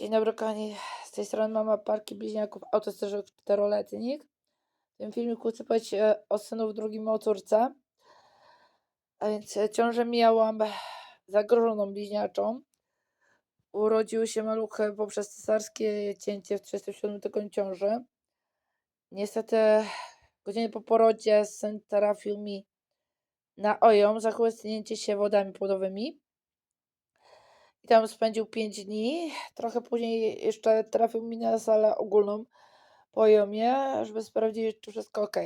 Dzień dobry kochani, z tej strony mama parki bliźniaków autystycznych czteroletnich. W tym filmiku chcę powiedzieć e, o synu w drugim o córce. A więc e, ciążę miałam zagrożoną bliźniaczą. Urodziły się maluchy poprzez cesarskie cięcie w 37 tygodniu ciąży. Niestety godzinę po porodzie syn trafił mi na ojom za chłostnięcie się wodami płodowymi. Tam spędził 5 dni. Trochę później jeszcze trafił mi na salę ogólną po ojomie, żeby sprawdzić, czy wszystko ok.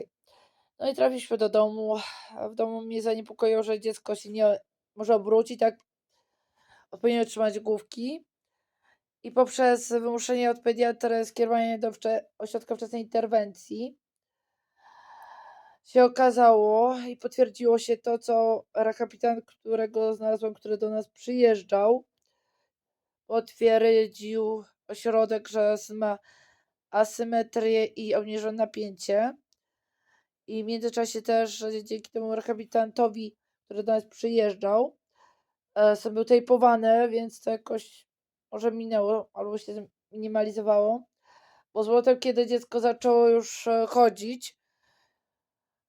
No i trafiliśmy do domu. W domu mnie zaniepokoiło, że dziecko się nie może obrócić, tak powinno trzymać główki. I poprzez wymuszenie od pediatry skierowanie do ośrodka wczesnej interwencji się okazało i potwierdziło się to, co kapitan, którego znalazłem, który do nas przyjeżdżał, potwierdził ośrodek, że ma asymetrię i obniżone napięcie. I w międzyczasie też dzięki temu rehabilitantowi, który do nas przyjeżdżał, e, syn był tejpowany, więc to jakoś może minęło albo się zminimalizowało. Bo złotem, kiedy dziecko zaczęło już e, chodzić,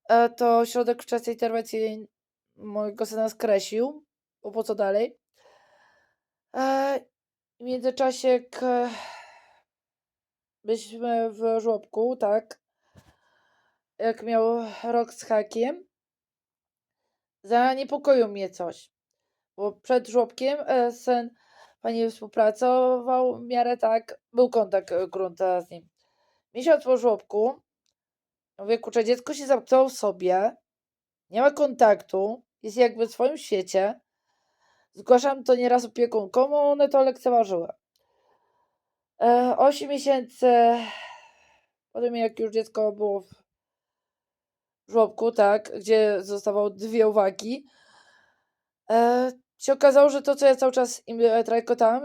e, to ośrodek wczesnej interwencji mojego syna skreślił, bo po co dalej. W międzyczasie e, byliśmy w żłobku, tak, jak miał rok z hakiem, zaniepokoił mnie coś, bo przed żłobkiem e, syn pani współpracował w miarę tak, był kontakt e, grunta z nim. Miesiąc po żłobku, mówię, kurczę, dziecko się zamknęło w sobie, nie ma kontaktu, jest jakby w swoim świecie. Zgłaszam to nieraz opiekunkom, one to lekceważyły. E, 8 miesięcy po tym, jak już dziecko było w żłobku, tak, gdzie zostawało dwie uwagi, e, się okazało, że to, co ja cały czas im e, trajkotałam,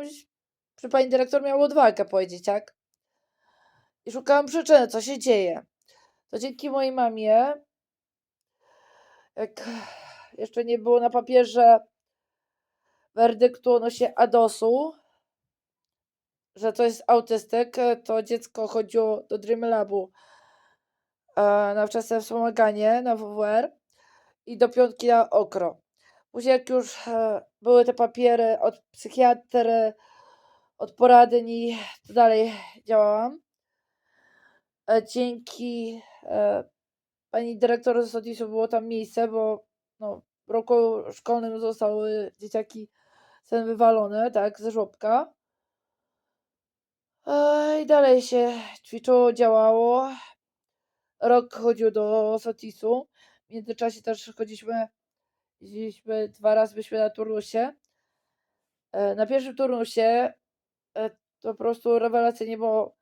przy pani dyrektor miało odwagę powiedzieć, tak? I szukałam przyczyny, co się dzieje. To dzięki mojej mamie, jak jeszcze nie było na papierze werdyktu odnośnie ADOS-u, że to jest autystyk, e, to dziecko chodziło do Dream Labu e, na wczesne wspomaganie na WWR i do piątki na okro. Później jak już e, były te papiery od psychiatry, od poradni, to dalej działałam. Dzięki pani dyrektor z było tam miejsce, bo no, w roku szkolnym zostały dzieciaki sen wywalone, tak, ze żłobka. I dalej się ćwiczyło, działało. Rok chodził do Sotisu. W międzyczasie też chodziliśmy, jeździliśmy dwa razy byliśmy na turnusie. E, Na pierwszym turnusie e, to po prostu rewelacyjnie, bo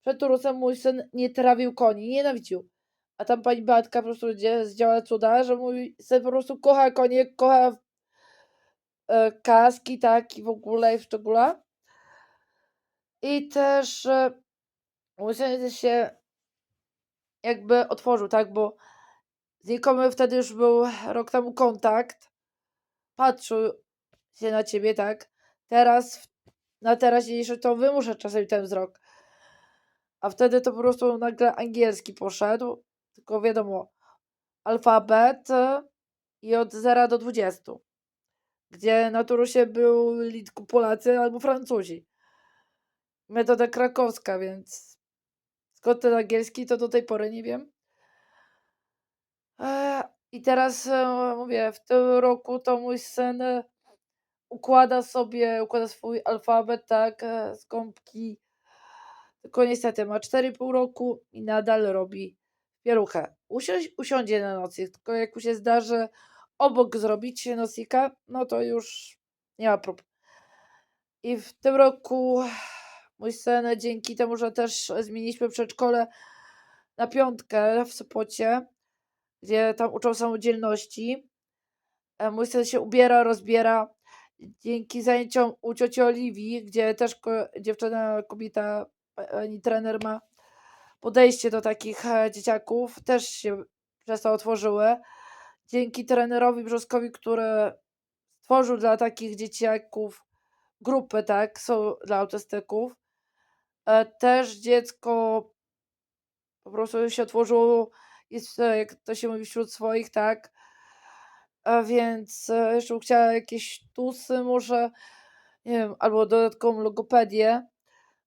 przed turnusem mój syn nie trawił koni, nienawidził. A tam pani Beatka po prostu zdziałała cuda, że mój syn po prostu kocha konie, kocha e, kaski, tak, i w ogóle, i w szczególe. I też e, syn się jakby otworzył, tak, bo znikomy wtedy już był rok temu kontakt, patrzył się na ciebie, tak, teraz, na teraźniejszy to wymusza czasem ten wzrok. A wtedy to po prostu nagle angielski poszedł, tylko wiadomo, alfabet e, i od 0 do 20. Gdzie na turusie byli Polacy albo Francuzi. Metoda krakowska, więc skąd ten angielski, to do tej pory nie wiem. E, I teraz e, mówię, w tym roku to mój syn e, układa sobie, układa swój alfabet, tak, z gąbki. Tylko niestety ma 4,5 roku i nadal robi pieluchę. Usiądzie na nocnik, tylko jak mu się zdarzy obok zrobić nocnika, no to już nie ma prób. I w tym roku mój syn, dzięki temu, że też zmieniliśmy przedszkole na piątkę w Sopocie, gdzie tam uczą samodzielności, e, mój syn się ubiera, rozbiera. Dzięki zajęciom u cioci Oliwii, gdzie też ko- dziewczyna, kobieta, pani trener ma podejście do takich e, dzieciaków, też się przez to otworzyły. Dzięki trenerowi Brzoskowi, który stworzył dla takich dzieciaków grupy, tak, są dla autystyków. E, też dziecko po prostu się otworzyło, jest, e, jak to się mówi, wśród swoich, tak. A więc, e, jeszcze chciała jakieś TUS-y może, nie wiem, albo dodatkową logopedię,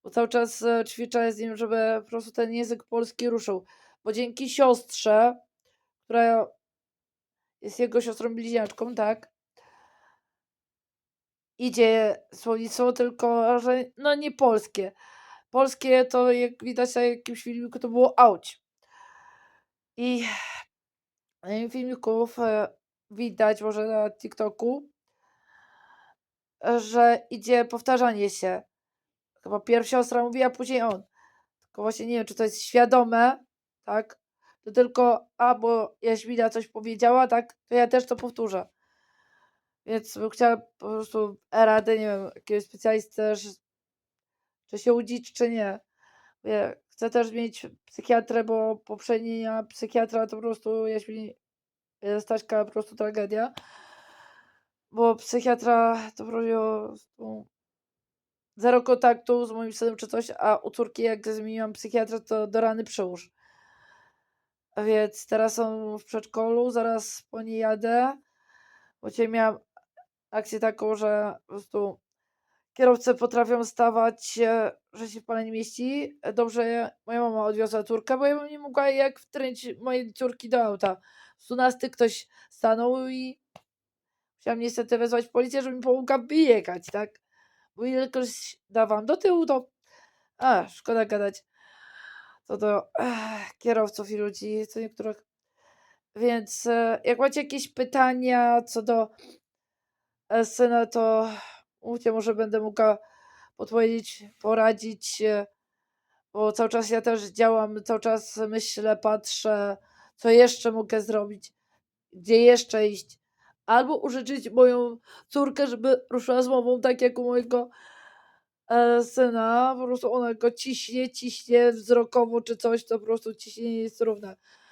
bo cały czas, e, ćwiczę z nim, żeby po prostu ten język polski ruszył. Bo dzięki siostrze, która jest jego siostrą bliźniaczką, tak idzie słownictwo, tylko że no nie polskie. Polskie to jak widać na jakimś filmiku to było auć. I filmików, widać może na TikToku że idzie powtarzanie się. Chyba pierw siostra mówi, a później on. Tylko właśnie nie wiem, czy to jest świadome, tak, to tylko: "A, bo Jaśmina coś powiedziała, tak, to ja też to powtórzę". Więc bym chciała po prostu radę, nie wiem, jakiegoś specjalistę, że czy się łudzić, czy nie. Ja chcę też zmienić psychiatrę, bo poprzednia psychiatra to po prostu Jaśmini Staśka po prostu tragedia. Bo psychiatra to po prostu zero kontaktu z moim synem czy coś, a u córki jak zmieniłam psychiatrę, to do rany przyłóż. Więc teraz są w przedszkolu, zaraz po nie jadę, bo dzisiaj miałam akcję taką, że po prostu kierowcy potrafią stawać, że się w pale nie mieści. Dobrze moja mama odwiozła córkę, bo ja bym nie mogła jak wtrącić mojej córki do auta. Po prostu na styk ktoś stanął i musiałam niestety wezwać policję, żeby mi pomogła wyjechać, tak. Bo ilekroć dawałam do tyłu, to a, szkoda gadać co do ech, kierowców i ludzi, co niektórych. Więc, e, jak macie jakieś pytania co do syna, to mówcie, może będę mogła podpowiedzieć, poradzić, e, bo cały czas ja też działam, cały czas myślę, patrzę, co jeszcze mogę zrobić, gdzie jeszcze iść. Albo użyczyć moją córkę, żeby ruszyła z mową tak jak u mojego, e, syna. Po prostu ona go ciśnie, ciśnie wzrokowo czy coś, to po prostu ciśnienie jest równe.